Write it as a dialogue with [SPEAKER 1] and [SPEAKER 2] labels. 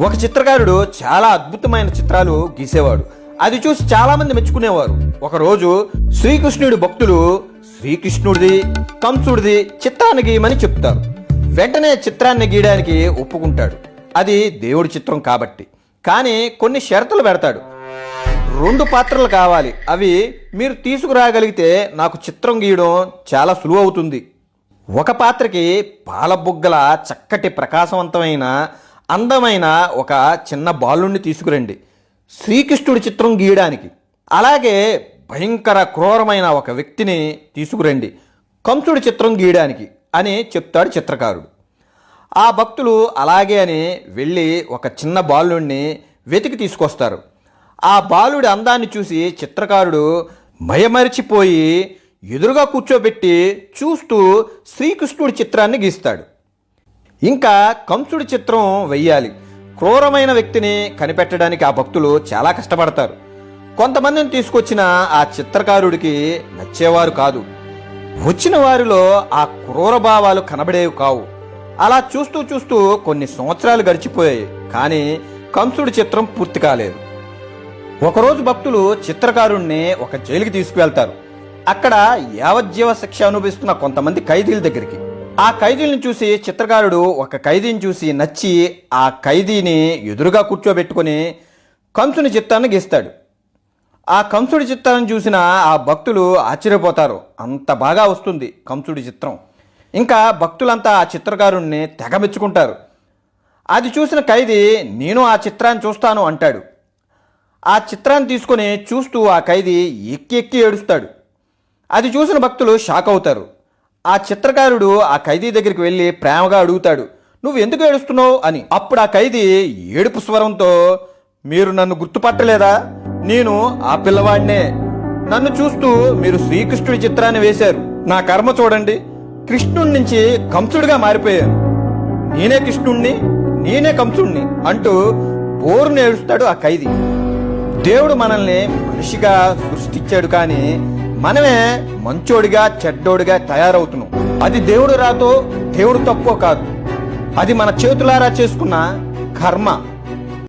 [SPEAKER 1] ఒక చిత్రకారుడు చాలా అద్భుతమైన చిత్రాలు గీసేవాడు. అది చూసి చాలా మంది మెచ్చుకునేవారు. ఒకరోజు శ్రీకృష్ణుడి భక్తులు శ్రీకృష్ణుడిది కంసుడిది చిత్రాన్ని గీయమని చెప్తారు. వెంటనే చిత్రాన్ని గీయడానికి ఒప్పుకుంటాడు. అది దేవుడి చిత్రం కాబట్టి. కానీ కొన్ని షరతులు పెడతాడు. రెండు పాత్రలు కావాలి. అవి మీరు తీసుకురాగలిగితే నాకు చిత్రం గీయడం చాలా సులువు అవుతుంది ఒక పాత్రకి పాలబుగ్గల చక్కటి ప్రకాశవంతమైన అందమైన ఒక చిన్న బాలుణ్ణి తీసుకురండి. శ్రీకృష్ణుడి చిత్రం గీయడానికి. అలాగే భయంకర క్రూరమైన ఒక వ్యక్తిని తీసుకురండి. కంసుడి చిత్రం గీయడానికి అని చెప్తాడు చిత్రకారుడు. ఆ భక్తులు అలాగే అని వెళ్ళి ఒక చిన్న బాలుడిని వెతికి తీసుకొస్తారు. ఆ బాలుడి అందాన్ని చూసి చిత్రకారుడు మయమరిచిపోయి ఎదురుగా కూర్చోబెట్టి చూస్తూ శ్రీకృష్ణుడి చిత్రాన్ని గీస్తాడు. ఇంకా కంసుడి చిత్రం వెయ్యాలి. క్రూరమైన వ్యక్తిని కనిపెట్టడానికి ఆ భక్తులు చాలా కష్టపడతారు. కొంతమందిని తీసుకొచ్చిన ఆ చిత్రకారుడికి నచ్చేవారు కాదు. వచ్చిన వారిలో ఆ క్రూర భావాలు కనబడేవి కావు. అలా చూస్తూ చూస్తూ కొన్ని సంవత్సరాలు గడిచిపోయాయి. కానీ కంసుడి చిత్రం పూర్తి కాలేదు. ఒకరోజు భక్తులు చిత్రకారుణ్ణి ఒక జైలుకి తీసుకువెళ్తారు. అక్కడ యావజ్జీవ శిక్ష అనుభవిస్తున్న కొంతమంది ఖైదీల దగ్గరికి. ఆ ఖైదీలను చూసి చిత్రకారుడు ఒక ఖైదీని చూసి నచ్చి ఆ ఖైదీని ఎదురుగా కూర్చోబెట్టుకొని కంసుని చిత్తాన్ని గీస్తాడు. ఆ కంసుడి చిత్రాన్ని చూసిన ఆ భక్తులు ఆశ్చర్యపోతారు. అంత బాగా వస్తుంది కంసుడి చిత్రం. ఇంకా భక్తులంతా ఆ చిత్రకారుణ్ణి తెగ మెచ్చుకుంటారు. అది చూసిన ఖైదీ నేను ఆ చిత్రాన్ని చూస్తాను అంటాడు. ఆ చిత్రాన్ని తీసుకొని చూస్తూ ఆ ఖైదీ ఎక్కి ఎక్కి ఏడుస్తాడు. అది చూసిన భక్తులు షాక్ అవుతారు. ఆ చిత్రకారుడు ఆ ఖైదీ దగ్గరికి వెళ్ళి ప్రేమగా అడుగుతాడు నువ్వు ఎందుకు ఏడుస్తున్నావు? అని. అప్పుడు ఆ ఖైదీ ఏడుపు స్వరంతో మీరు నన్ను గుర్తుపట్టలేదా? నేను ఆ పిల్లవాడినే. నన్ను చూస్తూ మీరు శ్రీకృష్ణుడి చిత్రాన్ని వేశారు. నా కర్మ చూడండి. కృష్ణుడి నుంచి కంసుడిగా మారిపోయాను. నేనే కృష్ణుణ్ణి నేనే కంసుణ్ణి అంటూ బోరుని ఏడుస్తాడు ఆ ఖైదీ. దేవుడు మనల్ని మనిషిగా సృష్టించాడు కానీ మనమే మంచోడిగా చెడ్డోడిగా తయారవుతున్నాం. అది దేవుడు రాతో దేవుడు తక్కువ కాదు. అది మన చేతులారా చేసుకున్న కర్మ.